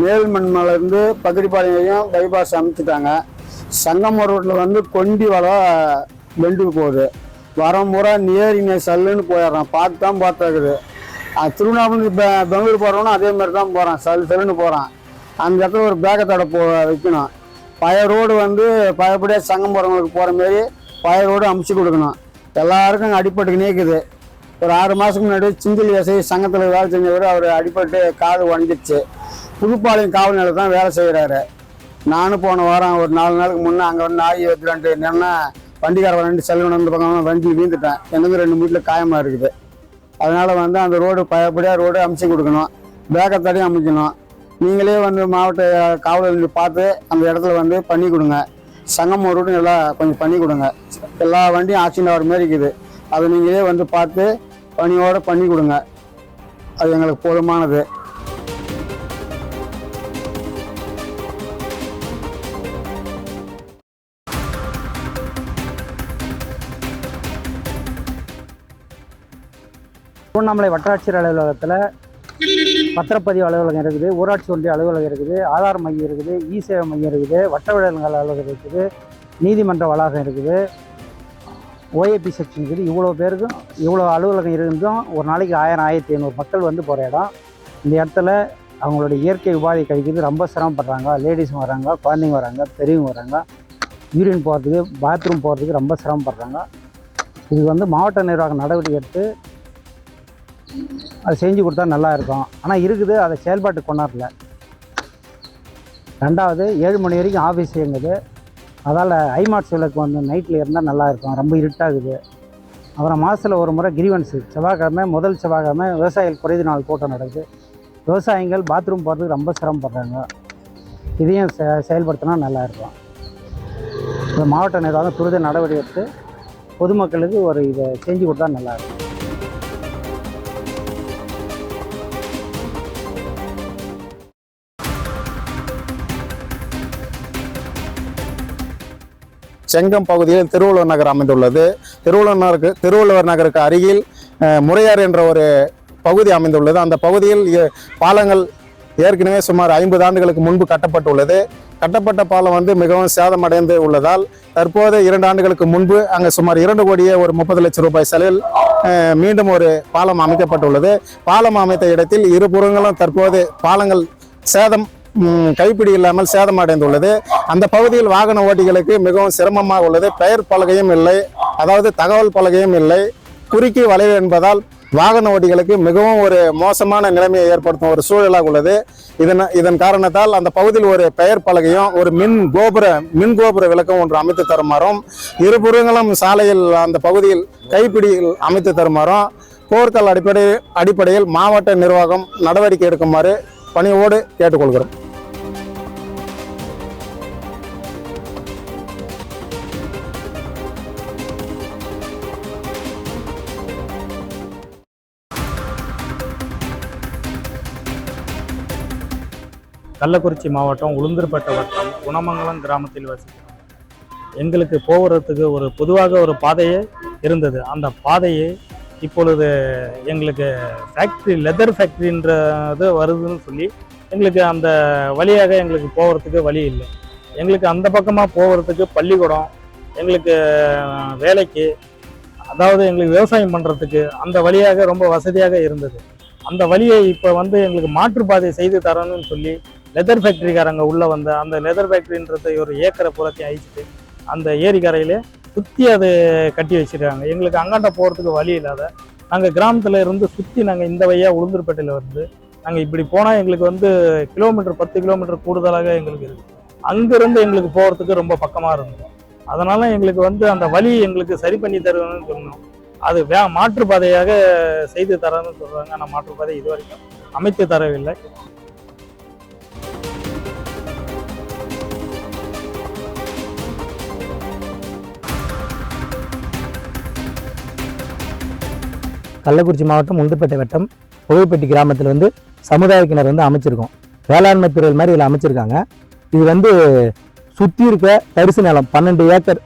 மேல்மண்மலேருந்து பகிரிப்பாளையம் வரையும் பைபாஸ் அமைச்சிட்டாங்க. சங்கம ரோட்டில் வந்து கொண்டி வலை வெண்டு போகுது. வரமுறை நேரிங்க சல்லுன்னு போயிடுறான். பார்த்து தான் பார்த்துருக்குது திருவண்ணாமலை பெ பெங்களூர் போகிறவனும் அதே மாதிரி தான் போகிறான் சல் சல்லுன்னு போகிறான் அந்த இடத்துல ஒரு பேக்கத்தடை போ வைக்கணும். பழைய ரோடு வந்து பழையபடியாக சங்கம் போகிறவங்களுக்கு போகிற மாரி பழைய ரோடு அமுச்சு கொடுக்கணும். எல்லாருக்கும் அங்கே நீக்குது. ஒரு ஆறு மாதத்துக்கு முன்னாடி சிந்தில் இசை சங்கத்தில் வேலை செஞ்சவர் அவர் அடிப்பட்டு காது உடஞ்சிருச்சு. புதுப்பாளையம் காவல் நிலையத்தில் தான் வேலை செய்கிறாரு நானும் போன வாரம் ஒரு நாலு நாளுக்கு முன்னே அங்கே வந்து நாய் எடுத்துட்டு என்னென்னா வண்டிக்கார ரெண்டு செல்வன் வந்து பக்கம் வண்டி வீழ்ந்துட்டேன். எனக்கு ரெண்டு வீட்டில் காயமாக இருக்குது. அதனால் வந்து அந்த ரோடு பயப்படியாக ரோடு அமைச்சு கொடுக்கணும். வேகத்தடையும் அமைக்கணும். நீங்களே வந்து மாவட்ட காவலர் பார்த்து அந்த இடத்துல வந்து பண்ணி கொடுங்க. சங்கம் ரோடு எல்லாம் கொஞ்சம் பண்ணி கொடுங்க. எல்லா வண்டியும் ஆக்சிடென்ட் ஆகிற மாதிரி இருக்குது. அதை நீங்களே வந்து பார்த்து பணியோடு பண்ணி கொடுங்க. அது எங்களுக்கு போதுமானது. திருவண்ணாமலை வட்டாட்சியர் அலுவலகத்தில் பத்திரப்பதிவு அலுவலகம் இருக்குது ஊராட்சி ஒன்றிய அலுவலகம் இருக்குது ஆதார் மையம் இருக்குது இ சேவை மையம் இருக்குது வட்ட விடல்கள் அலுவலகம் இருக்குது நீதிமன்ற வளாகம் இருக்குது ஓஏபி செக்ஷன் இருக்குது. இவ்வளோ பேருக்கும் இவ்வளோ அலுவலகம் இருந்தும் ஒரு நாளைக்கு ஆயிரம் ஆயிரத்தி ஐநூறு மக்கள் வந்து போகிற இடம். இந்த இடத்துல அவங்களுடைய இயற்கை உபாதை கழிக்கிறது ரொம்ப சிரமப்படுறாங்க. லேடிஸும் வராங்க குழந்தைங்க வராங்க பெரியவங்க வராங்க. யூரின் போகிறதுக்கு பாத்ரூம் போகிறதுக்கு ரொம்ப சிரமப்படுறாங்க. இது வந்து மாவட்ட நிர்வாகம் நடவடிக்கை எடுத்து அது செஞ்சு கொடுத்தா நல்லா இருக்கும். ஆனால் இருக்குது அதை செயல்பாட்டுக்கு கொண்டாடல ரெண்டாவது ஏழு மணி வரைக்கும் ஆஃபீஸ் இயங்குது. அதால் ஐமாட்ஸ் விளக்கு வந்து நைட்டில் இருந்தால் நல்லா இருக்கும். ரொம்ப இருட்டாகுது. அப்புறம் மாதத்தில் ஒரு முறை கிரீவன்ஸு செவ்வாய்க்கிழமை முதல் செவ்வாய்க்கிழமை விவசாயிகள் குறைதி நாள் கூட்டம் நடக்குது. விவசாயிகள் பாத்ரூம் போகிறதுக்கு ரொம்ப சிரமப்படுறாங்க. இதையும் செ செயல்படுத்தினா நல்லா இருக்கும். இந்த மாவட்ட நிர்வாகம் துரித நடவடிக்கை எடுத்து பொதுமக்களுக்கு ஒரு இதை செஞ்சு கொடுத்தா நல்லாயிருக்கும் செங்கம் பகுதியில் திருவள்ளுவர் நகர் அமைந்துள்ளது. திருவள்ளுவர் நகருக்கு திருவள்ளுவர் நகருக்கு அருகில் முறையார் என்ற ஒரு பகுதி அமைந்துள்ளது. அந்த பகுதியில் பாலங்கள் ஏற்கனவே சுமார் ஐம்பது ஆண்டுகளுக்கு முன்பு கட்டப்பட்டுள்ளது. கட்டப்பட்ட பாலம் வந்து மிகவும் சேதமடைந்து உள்ளதால் தற்போது இரண்டு ஆண்டுகளுக்கு முன்பு அங்கே சுமார் இரண்டு கோடியே ஒரு முப்பது லட்சம் ரூபாய் செலவில் மீண்டும் ஒரு பாலம் அமைக்கப்பட்டுள்ளது. பாலம் அமைத்த இடத்தில் இருபுறங்களும் தற்போது பாலங்கள் சேதம் கைப்பிடி இல்லாமல் சேதமடைந்துள்ளது. அந்த பகுதியில் வாகன ஓட்டிகளுக்கு மிகவும் சிரமமாக உள்ளது. பெயர் பலகையும் இல்லை. அதாவது தகவல் பலகையும் இல்லை. குறுக்கி வளைவு என்பதால் வாகன ஓட்டிகளுக்கு மிகவும் ஒரு மோசமான நிலைமையை ஏற்படுத்தும் ஒரு சூழலாக உள்ளது. இதன் இதன் காரணத்தால் அந்த பகுதியில் ஒரு பெயர் பலகையும் ஒரு மின் கோபுர மின் கோபுர விளக்கம் ஒன்று அமைத்து தருமாறும் இருபுறங்களும் சாலையில் அந்த பகுதியில் கைப்பிடியில் அமைத்து தருமாறும் போர்க்கால் அடிப்படை அடிப்படையில் மாவட்ட நிர்வாகம் நடவடிக்கை எடுக்குமாறு பணியோடு கேட்டுக்கொள்கிறோம். கள்ளக்குறிச்சி மாவட்டம் உளுந்தூர்பேட்டை வட்டம் குணமங்கலம் கிராமத்தில் வசிக்கிறோம். எங்களுக்கு போகிறதுக்கு ஒரு பொதுவாக ஒரு பாதையே இருந்தது. அந்த பாதையை இப்பொழுது எங்களுக்கு ஃபேக்ட்ரி லெதர் ஃபேக்ட்ரின்றது வருதுன்னு சொல்லி எங்களுக்கு அந்த வழியாக எங்களுக்கு போகிறதுக்கு வழி இல்லை. எங்களுக்கு அந்த பக்கமாக போகிறதுக்கு பள்ளிக்கூடம் எங்களுக்கு வேலைக்கு அதாவது எங்களுக்கு விவசாயம் பண்ணுறதுக்கு அந்த வழியாக ரொம்ப வசதியாக இருந்தது. அந்த வழியை இப்போ வந்து எங்களுக்கு மாற்றுப்பாதை செய்து தரணும்னு சொல்லி லெதர் ஃபேக்ட்ரிக்காரங்க உள்ளே வந்த அந்த லெதர் ஃபேக்ட்ரின்றது ஒரு ஏக்கரை புறத்தையும் அழிச்சிட்டு அந்த ஏரிக்கரையிலே சுற்றி அது கட்டி வச்சுருக்காங்க. எங்களுக்கு அங்காண்ட போகிறதுக்கு வழி இல்லாத நாங்கள் கிராமத்தில் இருந்து சுற்றி நாங்கள் இந்த வழியாக உளுந்தூர்பேட்டையில் வந்து நாங்கள் இப்படி போனால் எங்களுக்கு வந்து கிலோமீட்டர் பத்து கிலோமீட்டர் கூடுதலாக எங்களுக்கு இருக்குது அங்கேருந்து எங்களுக்கு போகிறதுக்கு ரொம்ப பக்கமாக இருந்தது. அதனால் எங்களுக்கு வந்து அந்த வழி எங்களுக்கு சரி பண்ணி தருவேன்னு சொன்னோம். அது வே மாற்றுப்பாதையாக செய்து தரணும்னு சொல்கிறாங்க ஆனால் மாற்றுப்பாதை இது வரைக்கும் அமைத்து தரவில்லை. கள்ளக்குறிச்சி மாவட்டம் உண்டுப்பேட்டை வட்டம் புகைப்பட்டி கிராமத்தில் வந்து சமுதாய கிணறு வந்து அமைச்சிருக்கோம். வேளாண்மை துறையில் மாதிரி இதில் அமைச்சிருக்காங்க. இது வந்து சுற்றி இருக்க தரிசு நிலம் பன்னெண்டு ஏக்கர்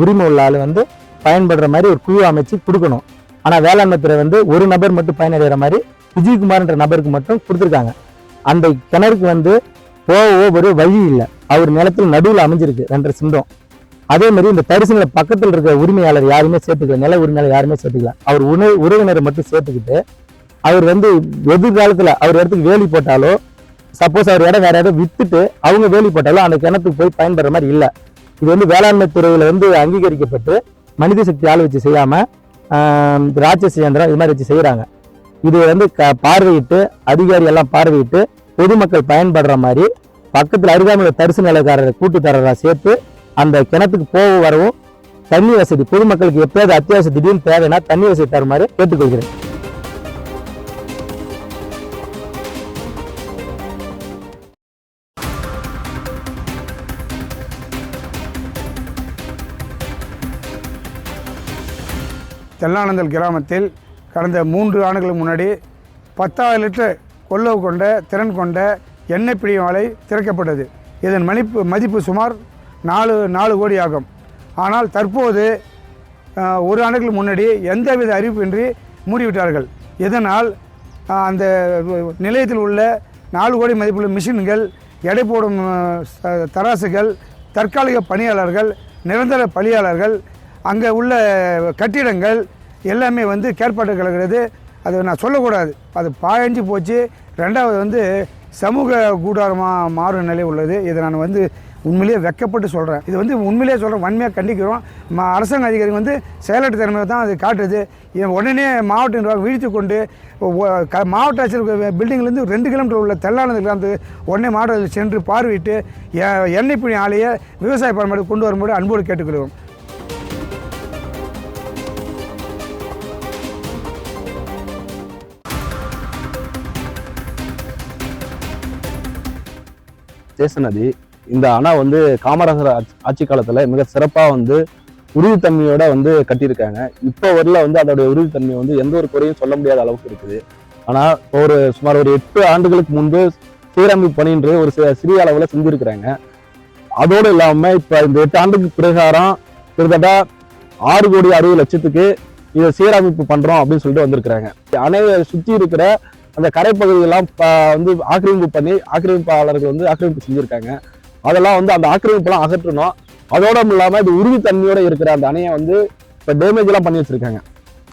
உரிமை உள்ள ஆள் வந்து பயன்படுற மாதிரி ஒரு குழு அமைச்சு கொடுக்கணும். ஆனால் வேளாண்மை துறை வந்து ஒரு நபர் மட்டும் பயனடைகிற மாதிரி விஜயகுமார்ன்ற நபருக்கு மட்டும் கொடுத்துருக்காங்க. அந்த கிணறுக்கு வந்து போகவோ ஒரு வழி இல்லை. அவர் நிலத்தில் நடுவில் அமைஞ்சிருக்கு ரெண்டரை சிந்தம் அதே மாதிரி இந்த தரிசன பக்கத்தில் இருக்கிற உரிமையாளர் யாருமே சேர்த்துக்கல நில உரிமையாளர் யாருமே சேர்த்துக்கல. அவர் உணவு உறவினரை மட்டும் சேர்த்துக்கிட்டு அவர் வந்து எதிர்காலத்தில் அவர் இடத்துக்கு வேலி போட்டாலோ சப்போஸ் அவர் இடம் வேற இடம் வித்துட்டு அவங்க வேலி போட்டாலும் அந்த கிணத்துக்கு போய் பயன்படுற மாதிரி இல்லை. இது வந்து வேளாண்மை துறையில் வந்து அங்கீகரிக்கப்பட்டு மனித சக்தி ஆள் வச்சு செய்யாம ஆஹ், ராட்சச இயந்திரம் இது மாதிரி வச்சு செய்கிறாங்க இது வந்து க- பார்வையிட்டு அதிகாரி எல்லாம் பார்வையிட்டு பொதுமக்கள் பயன்படுற மாதிரி பக்கத்தில் அருகாமையில் தரிசு நிலக்காரரை கூட்டுத்தரராக சேர்த்து அந்த கிணத்துக்கு போக வரவும் தண்ணி வசதி பொதுமக்களுக்கு எப்பயாவது அத்தியாவசிய திடீர்னு தேவைன்னா தண்ணி வசதி தருமாறு கேட்டுக்கொள்கிறேன். தெல்லானந்தல் கிராமத்தில் கடந்த மூன்று ஆண்டுகளுக்கு முன்னாடி பத்தாயிரம் லிட்டர் கொள்ளவு கொண்ட திறன் கொண்ட எண்ணெய் பிடியும் ஆலை திறக்கப்பட்டது. இதன் மதிப்பு மதிப்பு சுமார் நாலு நாலு கோடி ஆகும். ஆனால் தற்போது ஒரு ஆண்டுகளுக்கு முன்னாடி எந்தவித அறிவிப்பின்றி மூடிவிட்டார்கள். இதனால் அந்த நிலையத்தில் உள்ள நாலு கோடி மதிப்புள்ள மிஷின்கள் எடை போடும் தராசுகள் தற்காலிக பணியாளர்கள் நிரந்தர பணியாளர்கள் அங்கே உள்ள கட்டிடங்கள் எல்லாமே வந்து கேட்பாட்டு கிடக்கிறது. அது நான் சொல்லக்கூடாது. அது பாயஞ்சு போச்சு. ரெண்டாவது வந்து சமூக கூடாரமாக மாறும் நிலை உள்ளது. இதை நான் வந்து உண்மையிலேயே வெக்கப்பட்டு சொல்கிறேன் இது வந்து உண்மையிலேயே சொல்கிறேன் வன்மையாக கண்டிக்கிறோம். அரசாங்க அதிகாரி வந்து செயலற்ற திறமையை தான் அது காட்டுறது இவன் உடனே மாவட்ட நிர்வாகம் வீழ்த்தி கொண்டு மாவட்ட ஆட்சியர் பில்டிங்லேருந்து ரெண்டு கிலோமீட்டர் உள்ள தெல்லானது கிராமத்து உடனே மாவட்டத்தில் சென்று பார்வையிட்டு எ- எண்ணெய் பிணி ஆலையை விவசாய பயன்பாடு கொண்டு வரும்போது அன்போடு கேட்டுக்கொள்வோம் சேஷநதி இந்த அணை வந்து காமராஜர் ஆட்சி- ஆட்சி காலத்துல மிக சிறப்பா வந்து உறுதித்தன்மையோட வந்து கட்டியிருக்காங்க. இப்போ வரல வந்து அதோடைய உறுதித்தன்மை வந்து எந்த ஒரு குறையும் சொல்ல முடியாத அளவுக்கு இருக்குது. ஆனால் ஒரு சுமார் ஒரு எட்டு ஆண்டுகளுக்கு முன்பு சீரமைப்பு பணின்றது ஒரு சிறிய அளவில் செஞ்சுருக்கிறாங்க. அதோடு இல்லாமல் இப்போ இந்த எட்டு ஆண்டுக்கு பிரகாரம் கிட்டத்தட்ட ஆறு கோடி அறுபது லட்சத்துக்கு இதை சீரமைப்பு பண்ணுறோம் அப்படின்னு சொல்லிட்டு வந்திருக்கிறாங்க. அணையை சுற்றி இருக்கிற அந்த கரைப்பகுதியெல்லாம் வந்து ஆக்கிரமிப்பு பண்ணி ஆக்கிரமிப்பாளர்கள் வந்து ஆக்கிரமிப்பு செஞ்சுருக்காங்க. அதெல்லாம் வந்து அந்த ஆக்கிரமிப்பெல்லாம் அகற்றணும். அதோட இல்லாமல் இது உறுதித்தன்மையோட இருக்கிற அந்த அணையை வந்து இப்போ டேமேஜ் எல்லாம் பண்ணி வச்சிருக்காங்க.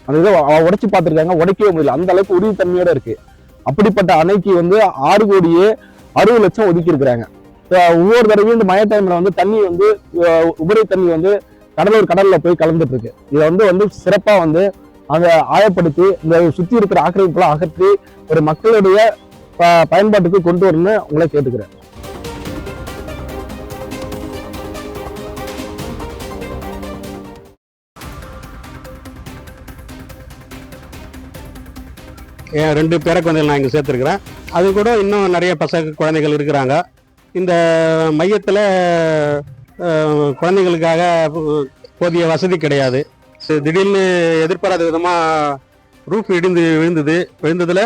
அந்த இதை உடச்சி பார்த்துருக்காங்க. உடைக்கவே முடியல. அந்த அளவுக்கு உறுதித்தன்மையோட இருக்கு. அப்படிப்பட்ட அணைக்கு வந்து ஆறு கோடியே அறுபது லட்சம் ஒதுக்கி இருக்கிறாங்க ஒவ்வொரு தடவையும் இந்த மழை டைம்ல வந்து தண்ணி வந்து உபரி தண்ணி வந்து கடலூர் கடல்ல போய் கலந்துட்டு இருக்கு. இதை வந்து வந்து சிறப்பா வந்து அதை ஆயப்படுத்தி இந்த சுத்தி இருக்கிற ஆக்கிரமிப்புலாம் அகற்றி ஒரு மக்களுடைய ப- பயன்பாட்டுக்கு கொண்டு வரணும்னு உங்களை கேட்டுக்கிறேன். என் ரெண்டு பேர குழந்தைகள் நான் இங்கே சேர்த்துருக்குறேன். அது கூட இன்னும் நிறைய பசங்க குழந்தைகள் இருக்கிறாங்க. இந்த மையத்தில் குழந்தைகளுக்காக போதிய வசதி கிடையாது. சரி, திடீர்னு எதிர்பாராத விதமாக ரூஃப் இடிந்து விழுந்தது. விழுந்ததில்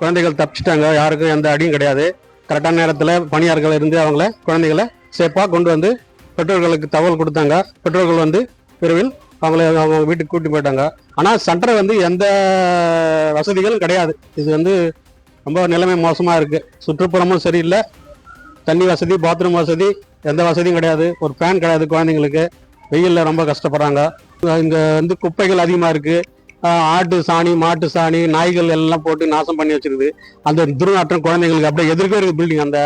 குழந்தைகள் தப்பிச்சிட்டாங்க. யாருக்கும் எந்த அடியும் கிடையாது. கரெக்டான நேரத்தில் பணியாளர்கள் இருந்து அவங்கள குழந்தைகளை சேஃபாக கொண்டு வந்து பெற்றோர்களுக்கு தகவல் கொடுத்தாங்க. பெற்றோர்கள் வந்து விரைவில் அவங்கள அவங்க வீட்டுக்கு கூட்டி போயிட்டாங்க. ஆனால் சென்டர் வந்து எந்த வசதிகளும் கிடையாது. இது வந்து ரொம்ப நிலைமை மோசமாக இருக்குது சுற்றுப்புறமும் சரியில்லை. தண்ணி வசதி பாத்ரூம் வசதி எந்த வசதியும் கிடையாது. ஒரு ஃபேன் கிடையாது குழந்தைங்களுக்கு. வெயிலில் ரொம்ப கஷ்டப்படுறாங்க. இங்கே வந்து குப்பைகள் அதிகமாக இருக்குது ஆட்டு சாணி மாட்டு சாணி நாய்கள் எல்லாம் போட்டு நாசம் பண்ணி வச்சிருக்குது. அந்த துர்நாற்றம் குழந்தைங்களுக்கு அப்படியே எதிர்க்கே இருக்குது பில்டிங் அந்த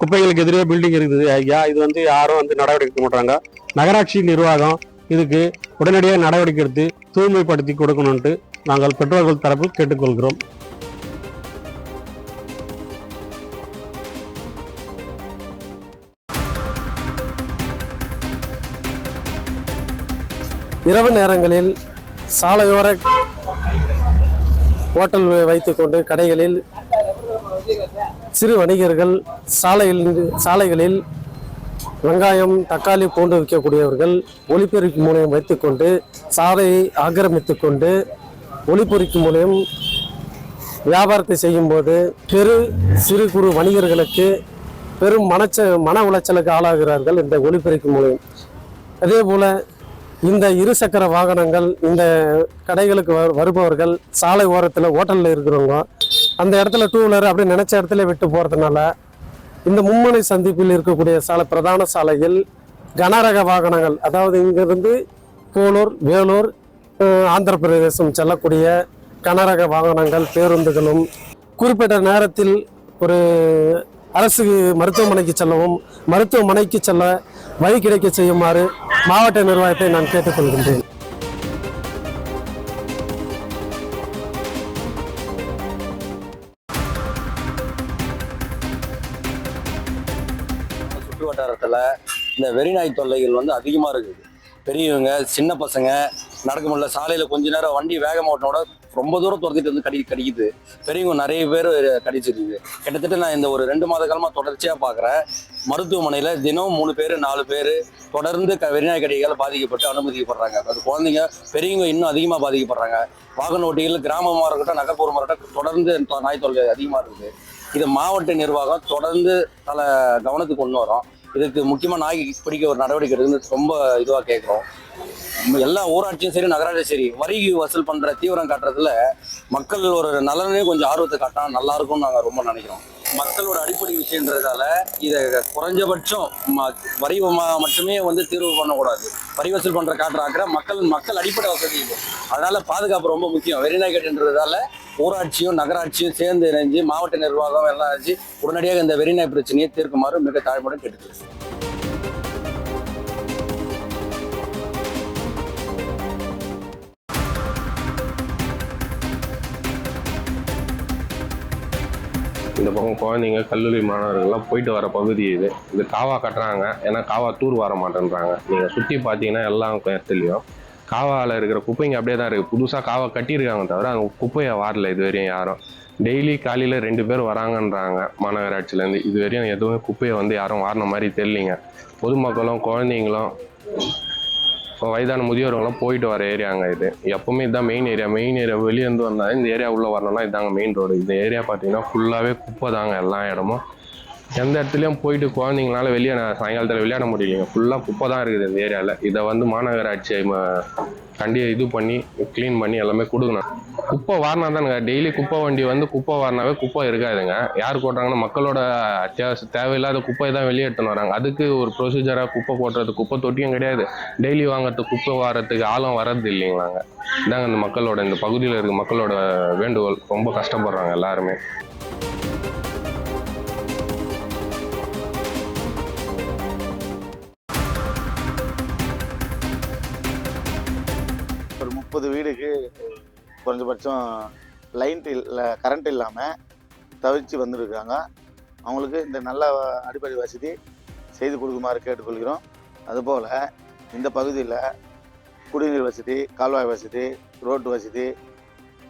குப்பைகளுக்கு எதிரே பில்டிங் இருக்குது. ஐயா இது வந்து யாரும் வந்து நடவடிக்கை எடுக்க மாட்டாங்க நகராட்சி நிர்வாகம் இதுக்கு உடனடியாக நடவடிக்கை எடுத்து தூய்மைப்படுத்தி கொடுக்கணும்ட்டு நாங்கள் பெற்றோர்கள் தரப்பு கேட்டுக்கொள்கிறோம். இரவு நேரங்களில் சாலையோர ஹோட்டல் வைத்துக்கொண்டு கடைகளில் சிறு வணிகர்கள் சாலையில் சாலைகளில் வெங்காயம் தக்காளி பூண்டு விற்கக்கூடியவர்கள் ஒளிபெருக்கி மூலியம் வைத்துக்கொண்டு சாலையை ஆக்கிரமித்து கொண்டு ஒளிபெருக்கி மூலியம் வியாபாரத்தை செய்யும்போது பெரு சிறு குறு வணிகர்களுக்கு பெரும் மனச்ச மன உளைச்சலுக்கு ஆளாகிறார்கள் இந்த ஒளிபெருக்கி மூலியம். அதே போல் இந்த இருசக்கர வாகனங்கள் இந்த கடைகளுக்கு வருபவர்கள் சாலை ஓரத்தில் ஹோட்டலில் இருக்கிறவங்க அந்த இடத்துல டூ வீலர் அப்படியே நினச்ச இடத்துல விட்டு போகிறதுனால இந்த மும்முனை சந்திப்பில் இருக்கக்கூடிய சாலை பிரதான சாலையில் கனரக வாகனங்கள் அதாவது இங்கிருந்து போலூர் வேலூர் ஆந்திர பிரதேசம் செல்லக்கூடிய கனரக வாகனங்கள் பேருந்துகளும் குறிப்பிட்ட நேரத்தில் ஒரு அரசு மருத்துவமனைக்கு செல்லவும் மருத்துவமனைக்கு செல்ல வழி கிடைக்க செய்யுமாறு மாவட்ட நிர்வாகத்தை நான் கேட்டுக்கொள்கின்றேன். வட்டாரத்தில் இந்த வெறிநாய் தொல்லைகள் வந்து அதிகமாக இருக்குது. பெரியவங்க சின்ன பசங்க நடக்க முடியல சாலையில் கொஞ்ச நேரம் வண்டி வேக ஓட்டினோட ரொம்ப தூரம் துரத்திட்டு வந்து கடி கடிக்குது. பெரியவங்க நிறைய பேர் கடிச்சிருக்குது. கிட்டத்தட்ட நான் இந்த ஒரு ரெண்டு மாத காலமாக தொடர்ச்சியாக பார்க்குறேன் மருத்துவமனையில் தினம் மூணு பேர் நாலு பேர் தொடர்ந்து க வெறிநாய் கடிகளால் பாதிக்கப்பட்டு அனுமதிக்கப்படுறாங்க. அது குழந்தைங்க பெரியவங்க இன்னும் அதிகமாக பாதிக்கப்படுறாங்க. வாகன ஓட்டிகள் கிராமமாக இருக்கட்டும் நகர்ப்புறமாக இருக்கட்டும் தொடர்ந்து நாய் தொல்லை அதிகமாக இருக்குது. இது மாவட்ட நிர்வாகம் தொடர்ந்து பல கவனத்துக்கு கொண்டு வரோம். இதுக்கு முக்கியமாக நாய் பிடிக்க ஒரு நடவடிக்கை எடுக்குன்னு ரொம்ப இதுவாக கேட்குறோம் எல்லா ஊராட்சியும் சரி நகராட்சியும் சரி வரி வசூல் பண்ணுற தீவிரம் காட்டுறதுல மக்கள் ஒரு நலனே கொஞ்சம் ஆர்வத்தை காட்டினா நல்லா இருக்கும்னு நாங்கள் ரொம்ப நினைக்கிறோம். மக்களோட அடிப்படை விஷயன்றதால இதை குறைஞ்சபட்சம் ம- வரி மட்டுமே வந்து தீர்வு பண்ணக்கூடாது. வரி வசூல் பண்ணுற காட்டுற ஆக்கிற மக்கள் மக்கள் அடிப்படை வசதி இது. அதனால பாதுகாப்பு ரொம்ப முக்கியம். வெறிநாய்க்கட்டுன்றதால ஊராட்சியும் நகராட்சியும் சேர்ந்து இணைஞ்சு மாவட்ட நிர்வாகம் எல்லாம் இணைஞ்சு உடனடியாக இந்த வெறிநாய் பிரச்சனையை தீர்க்குமாறு மிக தாழ்மையுடன் கேட்டுக்கிறேன் இந்த பக்கம் குழந்தைங்க கல்லூரி மாணவர்கள்லாம் போயிட்டு வர பகுதி இது. இது காவா கட்டுறாங்க. ஏன்னா காவா தூர் வர மாட்டேன்றாங்க. நீங்கள் சுற்றி பார்த்தீங்கன்னா எல்லா தெரியும் காவாவில் இருக்கிற குப்பைங்க அப்படியே தான் இருக்குது புதுசாக காவா கட்டியிருக்காங்க தவிர அந்த குப்பையை வாரல இது வரையும் யாரும். டெய்லி காலையில் ரெண்டு பேர் வராங்கன்றாங்க மாநகராட்சியிலேருந்து. இது வரையும் எதுவும் குப்பையை வந்து யாரும் வாரின மாதிரி தெரியலிங்க. பொதுமக்களும் குழந்தைங்களும் இப்போ வயதான முதியோர்களும் போயிட்டு வர ஏரியாங்க இது. எப்பவுமே இதுதான் மெயின் ஏரியா மெயின் ஏரியா வெளியேருந்து வந்தால் இந்த ஏரியா உள்ளே வரணும்னா இதாங்க மெயின் ரோடு இந்த ஏரியா பார்த்தீங்கன்னா ஃபுல்லாகவே குப்பை தாங்க எல்லா இடமும். எந்த இடத்துலையும் போயிட்டு குழந்தைங்களால வெளியே சாயங்காலத்தில் விளையாட முடியலைங்க. ஃபுல்லாக குப்பை தான் இருக்குது இந்த ஏரியாவில் இதை வந்து மாநகராட்சி கண்டி இது பண்ணி க்ளீன் பண்ணி எல்லாமே கொடுக்கணும். குப்பை வாரினா தானுங்க. டெய்லி குப்பை வண்டி வந்து குப்பை வாரினாவே குப்பை இருக்காதுங்க. யார் போட்டாங்கன்னா மக்களோட அத்தியாவசிய தேவையில்லாத குப்பையை தான் வெளியேற்றணும் வராங்க. அதுக்கு ஒரு ப்ரொசீஜராக குப்பை போடுறது குப்பை தொட்டியும் கிடையாது. டெய்லி வாங்குறதுக்கு குப்பை வாரத்துக்கு ஆளும் வர்றது இல்லைங்களாங்க. இதாங்க இந்த மக்களோட இந்த பகுதியில் இருக்க மக்களோட வேண்டுகோள். ரொம்ப கஷ்டப்படுறாங்க எல்லாருமே. முப்பது வீடுக்கு குறைஞ்சபட்சம் லைன் இல்லை கரண்ட் இல்லாமல் தவிர்த்து வந்துருக்காங்க. அவங்களுக்கு இந்த நல்ல அடிப்படை வசதி செய்து கொடுக்குமாறு கேட்டுக்கொள்கிறோம். அதுபோல் இந்த பகுதியில் குடிநீர் வசதி கால்வாய் வசதி ரோட்டு வசதி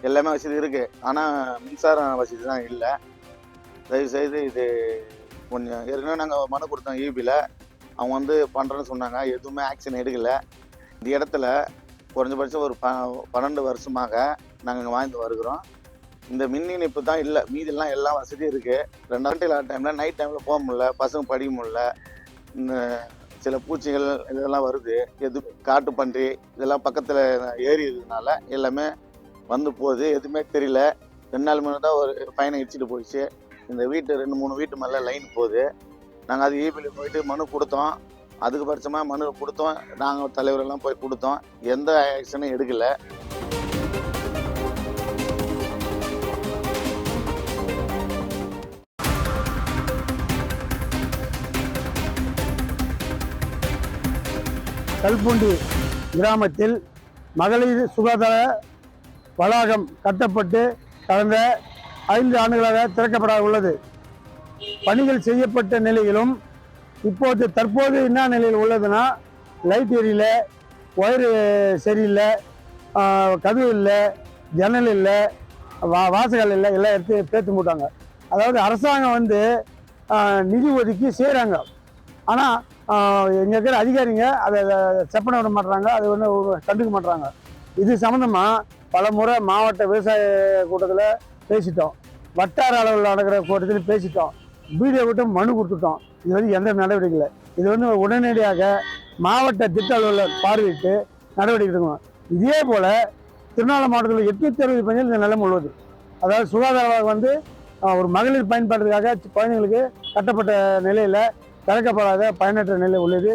எல்லாமே வசதி இருக்குது ஆனால் மின்சார வசதி தான் இல்லை. தயவுசெய்து இது கொஞ்சம் ஏற்கனவே நாங்கள் மனு கொடுத்தோம் யூபியில் அவங்க வந்து பண்ணுறேன்னு சொன்னாங்க. எதுவுமே ஆக்ஷன் எடுக்கலை. இந்த இடத்துல குறைஞ்சபட்சம் ஒரு ப பன்னெண்டு வருஷமாக நாங்கள் இங்கே வாழ்ந்து வருகிறோம். இந்த மின் இணைப்பு தான் இல்லை மீதியெல்லாம் எல்லா வசதியும் இருக்குது ரெண்டாயிரத்தி இல்லாத டைமில் நைட் டைமில் போக முடியல பசங்க படிக்க முடில இந்த சில பூச்சிகள் இதெல்லாம் வருது. எது காட்டு பன்றி இதெல்லாம் பக்கத்தில் ஏறி இருக்கிறதுனால எல்லாமே வந்து போகுது. எதுவுமே தெரியல. ரெண்டு நாள் முன்னாடி தான் ஒரு பையனை இடிச்சிட்டு போயிடுச்சு. இந்த வீட்டு ரெண்டு மூணு வீட்டு மேலே லைன் போகுது. நாங்கள் அது ஈபியில் போயிட்டு மனு கொடுத்தோம். அதுக்கு பட்சமாக மனு கொடுத்தோம். நாங்கள் தலைவரெல்லாம் போய் கொடுத்தோம். எந்த ஆக்ஷனும் எடுக்கலை. கல்பூண்டி கிராமத்தில் மகளிர் சுகாதார வளாகம் கட்டப்பட்டு கடந்த ஐந்து ஆண்டுகளாக திறக்கப்பட உள்ளது. பணிகள் செய்யப்பட்ட நிலையிலும் இப்போது தற்போது என்ன நிலையில் உள்ளதுன்னா லைட் எரியல ஒயரு சரியில்லை கதவு இல்லை ஜன்னல் இல்லை வா வாசகல் இல்லை எல்லாம் எடுத்து பேத்து போட்டாங்க அதாவது அரசாங்கம் வந்து நிதி ஒதுக்கி செய்கிறாங்க ஆனால் எங்கள் இருக்கிற அதிகாரிங்க அதை செப்பனை விட மாட்டுறாங்க அது வந்து கண்டுக்க மாட்டுறாங்க இது சம்மந்தமாக பல முறை மாவட்ட விவசாய கூட்டத்தில் பேசிட்டோம். வட்டார அளவில் நடக்கிற கூட்டத்தில் பேசிட்டோம். வீடியோ விட்டு மனு கொடுத்துட்டோம். இது வந்து எந்த நடவடிக்கை இல்லை இது வந்து உடனடியாக மாவட்ட திட்ட அலுவலர் பார்வையிட்டு நடவடிக்கை எடுக்கணும். இதே போல் திருவண்ணாமலை மாவட்டத்தில் எட்நூத்தி அறுபது பஞ்சில் இந்த நிலைமை உள்ளது அதாவது சுகாதார வந்து ஒரு மகளிர் பயன்பாட்டுக்காக குழந்தைங்களுக்கு கட்டப்பட்ட நிலையில் திறக்கப்படாத பயனற்ற நிலை உள்ளது.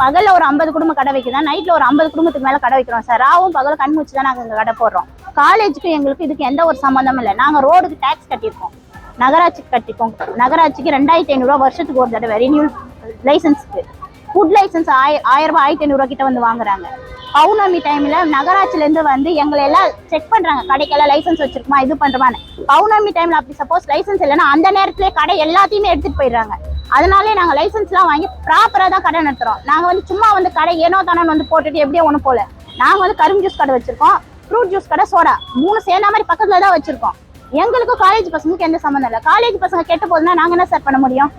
பகல்ல ஒரு ஐம்பது குடும்பம் கடை வைக்கிறோம் நைட்ல ஒரு ஐம்பது குடும்பத்துக்கு மேல கடை வைக்கிறோம் சார். ராவும் பகல கண் மூச்சு தான் நாங்க இங்க கடை போடுறோம். காலேஜுக்கு எங்களுக்கு இதுக்கு எந்த ஒரு சம்மந்தமும் இல்லை. நாங்க ரோடுக்கு டேக்ஸ் கட்டியிருக்கோம். நகராட்சிக்கு கட்டிருக்கோம் நகராட்சிக்கு ரெண்டாயிரத்தி ஐநூறுரூவா வருஷத்துக்கு ஒரு தடவை ரெனியூல் லைசன்ஸுக்கு ஃபுட் லைசன்ஸ் ஆய ஆயிரம் ரூபாய் ஆயிரத்தி ஐநூறுரூவா கிட்ட வந்து வாங்குறாங்க. பௌர்ணமி டைம்ல நகராட்சில இருந்து வந்து எங்களை எல்லாம் செக் பண்றாங்க. கடைக்கெல்லாம் லைசன்ஸ் வச்சிருக்குமா இது பண்றோமான்னு. பௌர்ணமி டைம்ல அப்படி சப்போஸ் லைசன்ஸ் இல்லைன்னா அந்த நேரத்திலே கடை எல்லாத்தையுமே எடுத்துட்டு போயிடுறாங்க. அதனாலே நாங்கள் லைசன்ஸ்லாம் வாங்கி ப்ராப்பராக தான் கடை நடத்துகிறோம் நாங்கள் வந்து சும்மா வந்து கடை ஏனோ தானோன்னு வந்து போட்டுட்டு எப்படியோ ஒன்று போல நாங்கள் வந்து கரும்பு ஜூஸ் கடை வச்சுருக்கோம். ஃப்ரூட் ஜூஸ் கடை சோடா. மூணு சேர்ந்த மாதிரி பக்கத்தில் தான் வச்சுருக்கோம். எங்களுக்கும் காலேஜ் பசங்களுக்கு எந்த சம்மந்தம் இல்லை. காலேஜ் பசங்க கெட்டு போதுன்னா நாங்கள் என்ன சார் பண்ண முடியும்?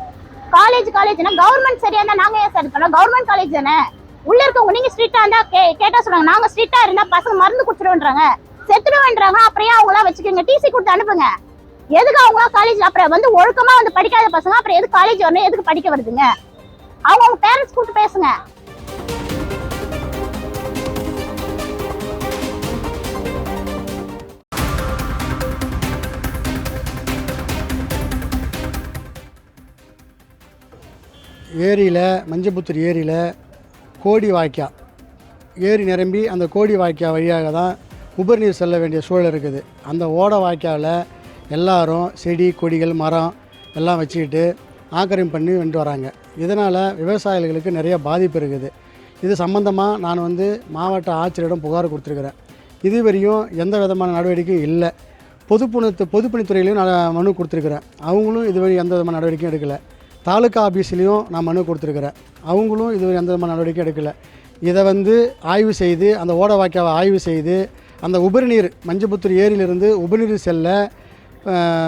காலேஜ் காலேஜ்னா கவர்மெண்ட் சரியா இருந்தால் நாங்கள் ஏன் சார் பண்ணோம்? கவர்மெண்ட் காலேஜ் தானே? உள்ள இருக்கவங்க நீங்கள் ஸ்ட்ரிக்டாக இருந்தால் கே- கேட்டால் சொல்லுவாங்க நாங்கள் ஸ்ட்ரிக்டாக இருந்தால் பசங்க மருந்து கொடுத்துருவேன்றாங்க செத்துடுவேன்றாங்க அப்புறம் ஏன் அவங்களாம் வச்சுக்கோங்க? டிசி கொடுத்து அனுப்புங்க. எதுக்கு அவங்க காலேஜ் அப்புறம் வந்து ஒழுக்கமா வந்து படிக்காத பசங்க அப்புறம் எதுக்கு காலேஜ் வரணும் எதுக்கு படிக்க வருதுங்க? அவங்க அவங்க பேரண்ட்ஸ் கூப்பிட்டு பேசுங்க. ஏரியில் மஞ்சபுத்தூர் ஏரியில் கோடி வாய்க்கா. ஏரி நிரம்பி அந்த கோடி வாய்க்கா வழியாக தான் உபரிநீர் செல்ல வேண்டிய சூழல் இருக்குது. அந்த ஓட வாய்க்காவில் எல்லாரும் செடி கொடிகள் மரம் எல்லாம் வச்சுக்கிட்டு ஆக்கிரமிப்பு பண்ணி வந்துட்டு வராங்க. இதனால் விவசாயிகளுக்கு நிறைய பாதிப்பு இருக்குது. இது சம்மந்தமாக நான் வந்து மாவட்ட ஆட்சியரிடம் புகார் கொடுத்துருக்குறேன். இதுவரையும் எந்த விதமான நடவடிக்கையும் இல்லை. பொதுப்பணித்து பொதுப்பணித்துறையிலையும் நான் மனு கொடுத்துருக்குறேன். அவங்களும் இதுவரை எந்த விதமான நடவடிக்கையும் எடுக்கலை. தாலுக்கா ஆஃபீஸ்லேயும் நான் மனு கொடுத்துருக்குறேன். அவங்களும் இதுவரை எந்த விதமான நடவடிக்கையும் எடுக்கலை. இதை வந்து ஆய்வு செய்து அந்த ஓட வாக்கியாவை ஆய்வு செய்து அந்த உபரிநீர் மஞ்சபுத்தூர் ஏரியிலிருந்து உபரிநீர் செல்ல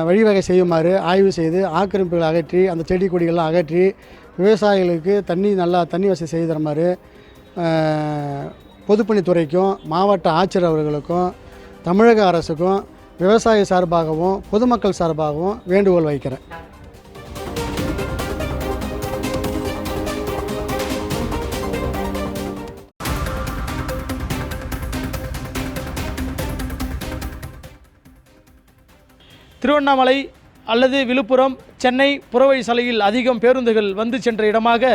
வழிவகை செய்யுமாறு ஆய்வு செய்து ஆக்கிரமிப்புகளை அகற்றி அந்த செடி கொடிகள்லாம் அகற்றி விவசாயிகளுக்கு தண்ணி நல்லா தண்ணி வசதி செய்து தருமாறு பொதுப்பணித்துறைக்கும் மாவட்ட ஆட்சியர் அவர்களுக்கும் தமிழக அரசுக்கும் விவசாய சார்பாகவும் பொதுமக்கள் சார்பாகவும் வேண்டுகோள் வைக்கிறேன். திருவண்ணாமலை அல்லது விழுப்புரம் சென்னை புறவழி சாலையில் அதிகம் பேருந்துகள் வந்து சென்ற இடமாக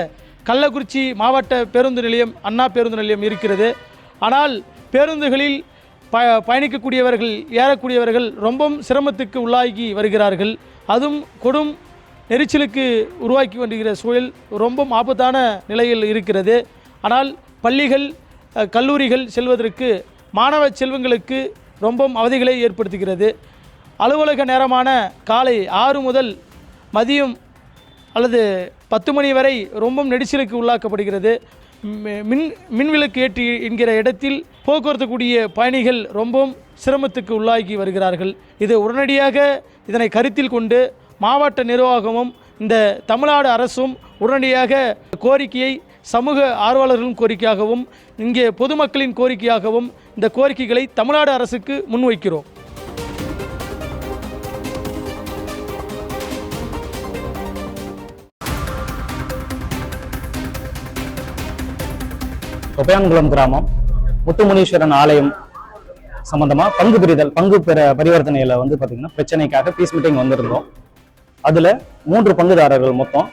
கள்ளக்குறிச்சி மாவட்ட பேருந்து நிலையம் அண்ணா பேருந்து நிலையம் இருக்கிறது. ஆனால் பேருந்துகளில் ப பயணிக்கக்கூடியவர்கள் ஏறக்கூடியவர்கள் ரொம்பவும் சிரமத்துக்கு உள்ளாகி வருகிறார்கள். அதுவும் கொடும் நெரிச்சலுக்கு உருவாக்கி வருகிற சூழல் ரொம்பவும் ஆபத்தான நிலையில் இருக்கிறது. ஆனால் பள்ளிகள் கல்லூரிகள் செல்வதற்கு மாணவ செல்வங்களுக்கு ரொம்பவும் அவதிகளை ஏற்படுத்துகிறது. அலுவலக நேரமான காலை ஆறு முதல் மதியம் அல்லது பத்து மணி வரை ரொம்பவும் நெரிசலுக்கு உள்ளாக்கப்படுகிறது. மி- மின் மின்விளக்கு ஏற்றி என்கிற இடத்தில் போக்குவரத்து கூடிய பயணிகள் ரொம்பவும் சிரமத்துக்கு உள்ளாகி வருகிறார்கள். இது உடனடியாக இதனை கருத்தில் கொண்டு மாவட்ட நிர்வாகமும் இந்த தமிழ்நாடு அரசும் உடனடியாக கோரிக்கையை சமூக ஆர்வலர்களின் கோரிக்கையாகவும் இங்கே பொதுமக்களின் கோரிக்கையாகவும் இந்த கோரிக்கைகளை தமிழ்நாடு அரசுக்கு முன்வைக்கிறோம். தொப்பையான்குளம் கிராமம் முத்துமுனீஸ்வரன் ஆலயம் சம்மந்தமாக பங்கு பிரிதல் பங்கு பெற பரிவர்த்தனையில் வந்து பார்த்திங்கன்னா பிரச்சனைக்காக பீஸ் மீட்டிங் வந்திருந்தோம். அதில் மூன்று பங்குதாரர்கள் மொத்தம்.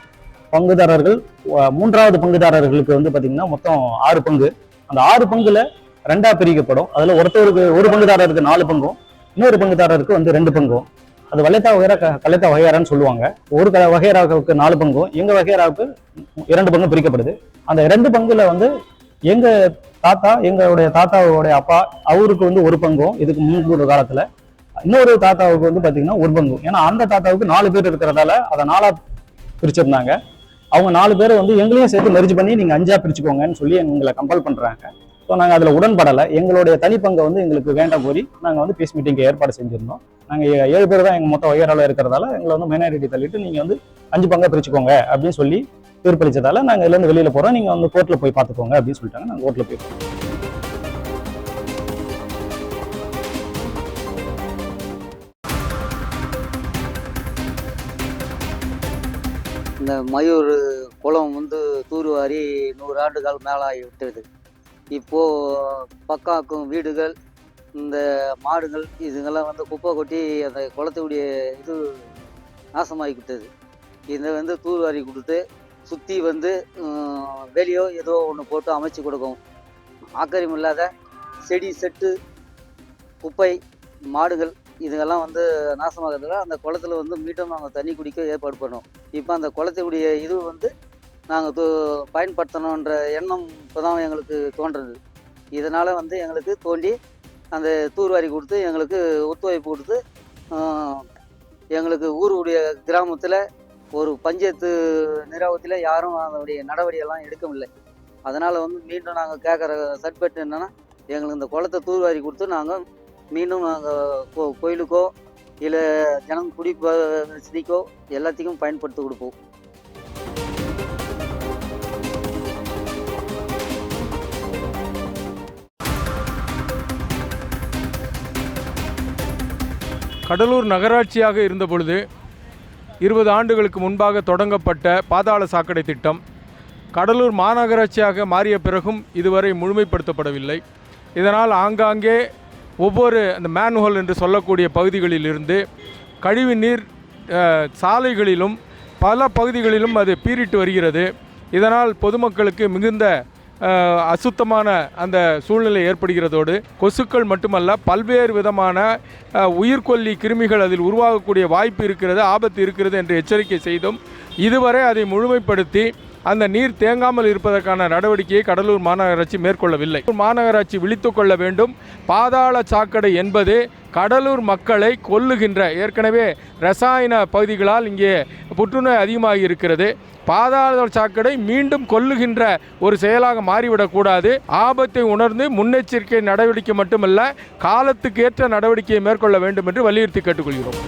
பங்குதாரர்கள் மூன்றாவது பங்குதாரர்களுக்கு வந்து பார்த்திங்கன்னா மொத்தம் ஆறு பங்கு. அந்த ஆறு பங்குல ரெண்டா பிரிக்கப்படும். அதுல ஒருத்தருக்கு ஒரு பங்குதாரருக்கு நாலு பங்கும் இன்னொரு பங்குதாரருக்கு வந்து ரெண்டு பங்கும். அது வலைத்தா வகைரா கலைத்தா வகையாரன்னு சொல்லுவாங்க. ஒரு க- வகையராவுக்கு நாலு பங்கும் எங்க வகையராவுக்கு இரண்டு பங்கும் பிரிக்கப்படுது. அந்த ரெண்டு பங்குல வந்து எங்க தாத்தா எங்களுடைய தாத்தாவுடைய அப்பா அவருக்கு வந்து ஒரு பங்கும் இதுக்கு முன்பு காலத்துல. இன்னொரு தாத்தாவுக்கு வந்து பாத்தீங்கன்னா ஒரு பங்கும். ஏன்னா அந்த தாத்தாவுக்கு நாலு பேர் இருக்கிறதால அதை நாலா பிரிச்சிருந்தாங்க. அவங்க நாலு பேரை வந்து எங்களையும் சேர்த்து மெரிஜ் பண்ணி நீங்க அஞ்சா பிரிச்சுக்கோங்கன்னு சொல்லி எங்களை கம்பல் பண்றாங்க. ஸோ நாங்கள் அதில் உடன்படலை. எங்களுடைய தனிப்பங்கை வந்து எங்களுக்கு வேண்டாம் கோரி நாங்கள் வந்து பீஸ் மீட்டிங்க்கு ஏற்பாடு செஞ்சுருந்தோம். நாங்கள் ஏழு பேர் தான் எங்கள் மொத்த உயரால இருக்கிறதால எங்களை வந்து மைனாரிட்டி தள்ளிட்டு நீங்கள் வந்து அஞ்சு பங்கை பிரிச்சுக்கோங்க அப்படின்னு சொல்லி தீர்ப்பளிச்சதால நாங்கள் இதுலேருந்து வெளியில் போகிறோம் நீங்கள் வந்து கோர்ட்டில் போய் பார்த்துக்கோங்க அப்படின்னு சொல்லிட்டாங்க. நாங்கள் கோர்ட்டில் போய் இந்த மயூர் குளம் வந்து தூர்வாரி நூறு ஆண்டுகள் மேலாகி விட்டது. இப்போது பக்காக்கும் வீடுகள் இந்த மாடுகள் இதுங்கெல்லாம் வந்து குப்பை கொட்டி அந்த குளத்துடைய இது நாசமாகிவிட்டது. இதை வந்து தூர்வாரி கொடுத்து சுற்றி வந்து வெளியோ வேலியோ ஏதோ ஒன்று போட்டு அமைச்சு கொடுக்கும். ஆக்கரியம் இல்லாத செடி செட்டு குப்பை மாடுகள் இதுங்கெல்லாம் வந்து நாசமாகிறதுல அந்த குளத்துல வந்து மீண்டும் நாங்கள் தண்ணி குடிக்க ஏற்பாடு பண்ணோம். இப்போ அந்த குளத்துடைய இது வந்து நாங்கள் பயன்படுத்தணுன்ற எண்ணம் இப்போ தான் எங்களுக்கு தோன்றுறது இதனால் வந்து எங்களுக்கு தோண்டி அந்த தூர்வாரி கொடுத்து எங்களுக்கு ஒத்துழைப்பு கொடுத்து எங்களுக்கு ஊருடைய கிராமத்தில் ஒரு பஞ்சாயத்து நிர்வாகத்தில் யாரும் அதனுடைய நடவடிக்கைலாம் எடுக்கவில்லை. அதனால் வந்து மீண்டும் நாங்கள் கேட்குற சட்பெட் என்னென்னா எங்களுக்கு இந்த குளத்தை தூர்வாரி கொடுத்து நாங்கள் மீண்டும் நாங்கள் கோ கோயிலுக்கோ இல்லை ஜனம் குடி வசதிக்கோ எல்லாத்துக்கும் பயன்படுத்தி கொடுப்போம். கடலூர் நகராட்சியாக இருந்த பொழுது இருபது ஆண்டுகளுக்கு முன்பாக தொடங்கப்பட்ட பாதாள சாக்கடை திட்டம் கடலூர் மாநகராட்சியாக மாறிய பிறகும் இதுவரை முழுமைப்படுத்தப்படவில்லை. இதனால் ஆங்காங்கே ஒவ்வொரு அந்த மேன்ஹோல் என்று சொல்லக்கூடிய பகுதிகளிலிருந்து கழிவு நீர் சாலைகளிலும் பல பகுதிகளிலும் அது பீறிட்டு வருகிறது. இதனால் பொதுமக்களுக்கு மிகுந்த அசுத்தமான அந்த சூழ்நிலை ஏற்படுகிறதோடு கொசுக்கள் மட்டுமல்ல பல்வேறு விதமான உயிர்கொல்லி கிருமிகள் அதில் உருவாகக்கூடிய வாய்ப்பு இருக்கிறது ஆபத்து இருக்கிறது என்று எச்சரிக்கை செய்தும் இதுவரை அதை முழுமைப்படுத்தி அந்த நீர் தேங்காமல் இருப்பதற்கான நடவடிக்கையை கடலூர் மாநகராட்சி மேற்கொள்ளவில்லை. மாநகராட்சி விழித்து கொள்ள வேண்டும். பாதாள சாக்கடை என்பது கடலூர் மக்களை கொல்லுகின்ற ஏற்கனவே ரசாயன பகுதிகளால் இங்கே புற்றுநோய் அதிகமாகி இருக்கிறது. பாதாள சாக்கடை மீண்டும் கொல்லுகின்ற ஒரு செயலாக மாறிவிடக்கூடாது ஆபத்தை உணர்ந்து முன்னெச்சரிக்கை நடவடிக்கை மட்டுமல்ல காலத்துக்கு ஏற்ற நடவடிக்கையை மேற்கொள்ள வேண்டும் என்று வலியுறுத்தி கேட்டுக்கொள்கிறோம்.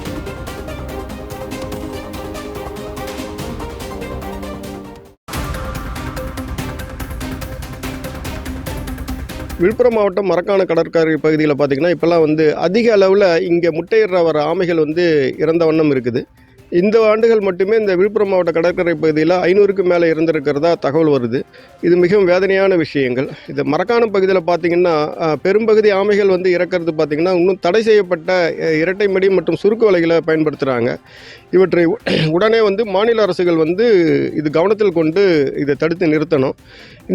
விழுப்புரம் மாவட்டம் மரக்கான கடற்கரை பகுதியில் பார்த்திங்கன்னா இப்போல்லாம் வந்து அதிக அளவில் இங்கே முட்டையிடுற வர ஆமைகள் வந்து இறந்த வண்ணம் இருக்குது. இந்த ஆண்டுகள் மட்டுமே இந்த விழுப்புரம் மாவட்ட கடற்கரை பகுதியில் ஐநூறுக்கு மேலே இருந்திருக்கிறதா தகவல் வருது. இது மிகவும் வேதனையான விஷயங்கள். இது மரக்கான பகுதியில் பார்த்திங்கன்னா பெரும்பகுதி ஆமைகள் வந்து இறக்கிறது பார்த்திங்கன்னா இன்னும் தடை செய்யப்பட்ட இரட்டை மடி மற்றும் சுருக்கு வலைகளை பயன்படுத்துகிறாங்க இவற்றை உடனே வந்து மாநில அரசுகள் வந்து இது கவனத்தில் கொண்டு இதை தடுத்து நிறுத்தணும்.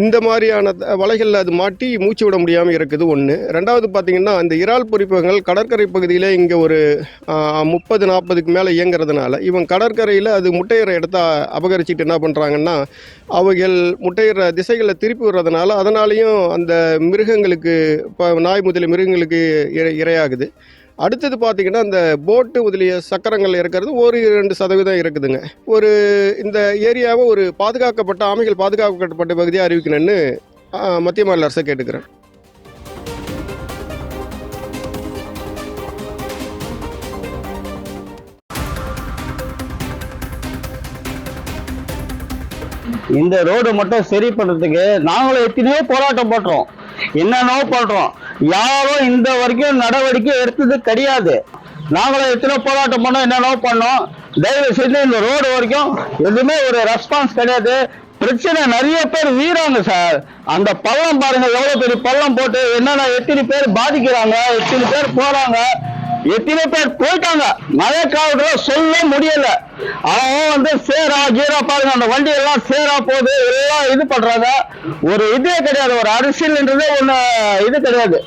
இந்த மாதிரியான த- வலைகளில் அது மாட்டி மூச்சு விட முடியாமல் இருக்குது ஒன்று ரெண்டாவது பார்த்திங்கன்னா இந்த இறால் பொறிப்பகங்கள் கடற்கரை பகுதியில் இங்கே ஒரு முப்பது நாற்பதுக்கு மேலே இயங்குறதுனால இவன் கடற்கரையில் அது முட்டையிற இடத்த அபகரிச்சிட்டு என்ன பண்ணுறாங்கன்னா அவைகள் முட்டையிற திசைகளை திருப்பி விடுறதுனால அதனாலேயும் அந்த மிருகங்களுக்கு இப்போ நாய் முதலிய மிருகங்களுக்கு இரை இரையாகுது. அடுத்தது பார்த்திங்கன்னா அந்த போட்டு முதலிய சக்கரங்கள் இருக்கிறது ஒரு ரெண்டு சதவீதம் இருக்குதுங்க. ஒரு இந்த ஏரியாவை ஒரு பாதுகாக்கப்பட்ட ஆமைகள் பாதுகாக்கப்பட்ட பகுதியாக அறிவிக்கணும்னு மத்திய மாநில அரசை கேட்டுக்கிறேன் இந்த ரோடு மட்டும் சரி பண்றதுக்கு நாங்களும் எத்தனையோ போராட்டம் பண்ணுறோம் என்னென்னோ பண்ணுறோம் யாரும் இந்த வரைக்கும் நடவடிக்கை எடுத்தது கிடையாது. நாங்களும் எத்தனை போராட்டம் பண்ணோம் என்னென்னோ பண்ணோம். தயவு செஞ்சு இந்த ரோடு வரைக்கும் எதுவுமே ஒரு ரெஸ்பான்ஸ் கிடையாது. பிரச்சனை நிறைய பேர் வீராங்க சார். அந்த பள்ளம் பாருங்க எவ்வளவு பெரிய பள்ளம் போட்டு என்னென்ன எத்தனை பேர் பாதிக்கிறாங்க எத்தனை பேர் போறாங்க. எத்தனை பேர் போயிட்டாங்க? மழை காலத்துல சொல்ல முடியல. அவன் வந்து சேரா கீரா பாருங்க அந்த வண்டி எல்லாம் சேரா போகுது எல்லாம் இது பண்றாங்க. ஒரு இதே கிடையாது ஒரு அரசியல்ன்றது ஒண்ணு இது கிடையாது.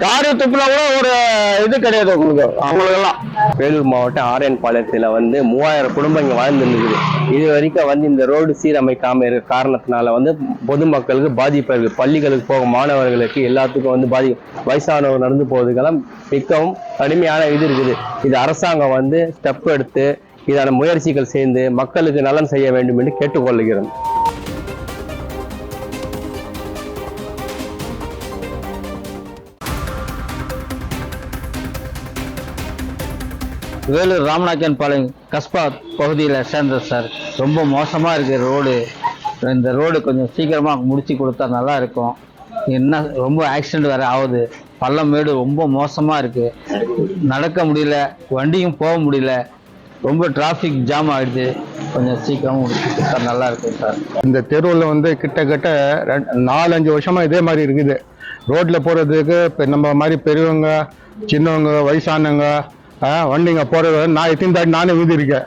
காரி துப்புனா கூட ஒரு இது கிடையாது உங்களுக்கு அவங்களுக்கெல்லாம். வேலூர் மாவட்டம் ஆரியன் பாளையத்தில் வந்து மூவாயிரம் குடும்பம் இங்கே வாழ்ந்துருக்குது. இது வரைக்கும் வந்து இந்த ரோடு சீரமைக்காம இருக்க காரணத்தினால வந்து பொதுமக்களுக்கு பாதிப்பு இருக்கு. பள்ளிகளுக்கு போகும் மாணவர்களுக்கு எல்லாத்துக்கும் வந்து பாதி வயசானவர் நடந்து போவதுக்கெல்லாம் மிகவும் கடுமையான இது இருக்குது. இது அரசாங்கம் வந்து ஸ்டெப் எடுத்து இதான முயற்சிகள் சேர்ந்து மக்களுக்கு நலன் செய்ய வேண்டும் என்று கேட்டுக்கொள்கிறோம். வேலூர் ராமநாயக்கன் பாளையம் கஸ்பா பகுதியில் சேர்ந்தது சார் ரொம்ப மோசமாக இருக்குது ரோடு இந்த ரோடு கொஞ்சம் சீக்கிரமாக முடிச்சு கொடுத்தா நல்லா இருக்கும். என்ன ரொம்ப ஆக்சிடென்ட் வேறு ஆகுது. பள்ளம் மேடு ரொம்ப மோசமாக இருக்குது நடக்க முடியல வண்டியும் போக முடியல. ரொம்ப டிராஃபிக் ஜாம் ஆகிடுது கொஞ்சம் சீக்கிரமாக முடிச்சு கொடுத்தா நல்லா இருக்கும் சார் இந்த தெருவில் வந்து கிட்டத்தட்ட நாலஞ்சு வருஷமாக இதே மாதிரி இருக்குது. ரோட்டில் போகிறதுக்கு இப்போ நம்ம மாதிரி பெரியவங்க சின்னவங்க வயசானவங்க வண்டிங்க போகிறது நான் எத்தனை தாட்டி நானே வீதிருக்கேன்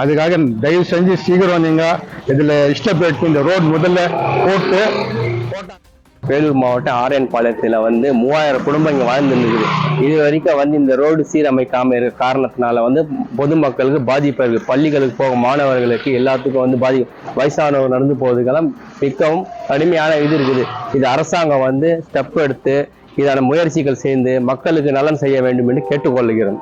அதுக்காக தயவு செஞ்சு சீக்கிரம் நீங்கள் இதில் இஷ்டப்பட்டு இந்த ரோடு முதல்ல போட்டு வேலூர் மாவட்டம் ஆரியன் பாளையத்தில் வந்து மூவாயிரம் குடும்பம் இங்கே வாழ்ந்துருக்குது. இது வரைக்கும் வந்து இந்த ரோடு சீரமைக்காம இருக்க காரணத்தினால வந்து பொதுமக்களுக்கு பாதிப்பு இருக்குது பள்ளிகளுக்கு போக மாணவர்களுக்கு எல்லாத்துக்கும் வந்து பாதி வயசானவர் நடந்து போகிறதுக்கெல்லாம் மிகவும் கடுமையான இது இருக்குது. இது அரசாங்கம் வந்து ஸ்டெப் எடுத்து இதான முயற்சிகள் சேர்ந்து மக்களுக்கு நலன் செய்ய வேண்டும் என்று கேட்டுக்கொள்கிறோம்